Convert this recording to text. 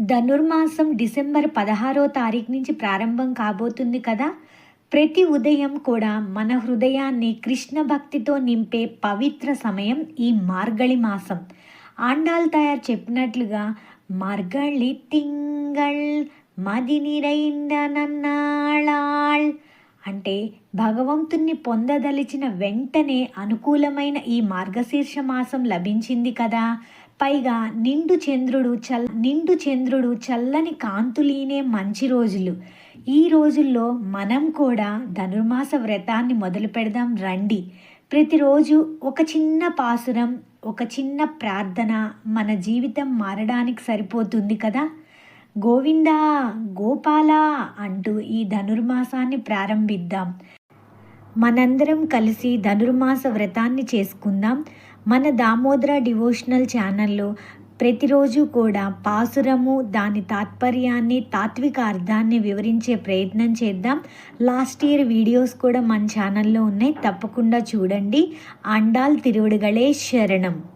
ధనుర్మాసం December పదహారో తారీఖు నుంచి ప్రారంభం కాబోతుంది కదా. ప్రతి ఉదయం కూడా మన హృదయాన్ని కృష్ణ భక్తితో నింపే పవిత్ర సమయం ఈ మార్గళి మాసం. ఆండాల్ తయారు చెప్పినట్లుగా మార్గళి తింగళ్ మదినిరైందనన్నాళాళ్. అంటే భగవంతుణ్ణి పొందదలిచిన వెంటనే అనుకూలమైన ఈ మార్గశీర్ష మాసం లభించింది కదా. పైగా నిండు చంద్రుడు చల్ నిండు చంద్రుడు చల్లని కాంతులీనే మంచి రోజులు. ఈ రోజుల్లో మనం కూడా ధనుర్మాస వ్రతాన్ని మొదలు పెడదాం రండి. ప్రతిరోజు ఒక చిన్న పాసురం ఒక చిన్న ప్రార్థన మన జీవితం మారడానికి సరిపోతుంది కదా. గోవిందా గోపాల అంటూ ఈ ధనుర్మాసాన్ని ప్రారంభిద్దాం. మనందరం కలిసి ధనుర్మాస వ్రతాన్ని చేసుకుందాం. మన దామోదర డివోషనల్ ఛానల్లో ప్రతిరోజు కూడా పాసురము దాని తాత్పర్యాన్ని తాత్విక అర్థాన్ని వివరించే ప్రయత్నం చేద్దాం. లాస్ట్ ఇయర్ వీడియోస్ కూడా మన ఛానల్లో ఉన్నాయి. తప్పకుండా చూడండి. అండాల్ తిరువుడుగలే శరణం.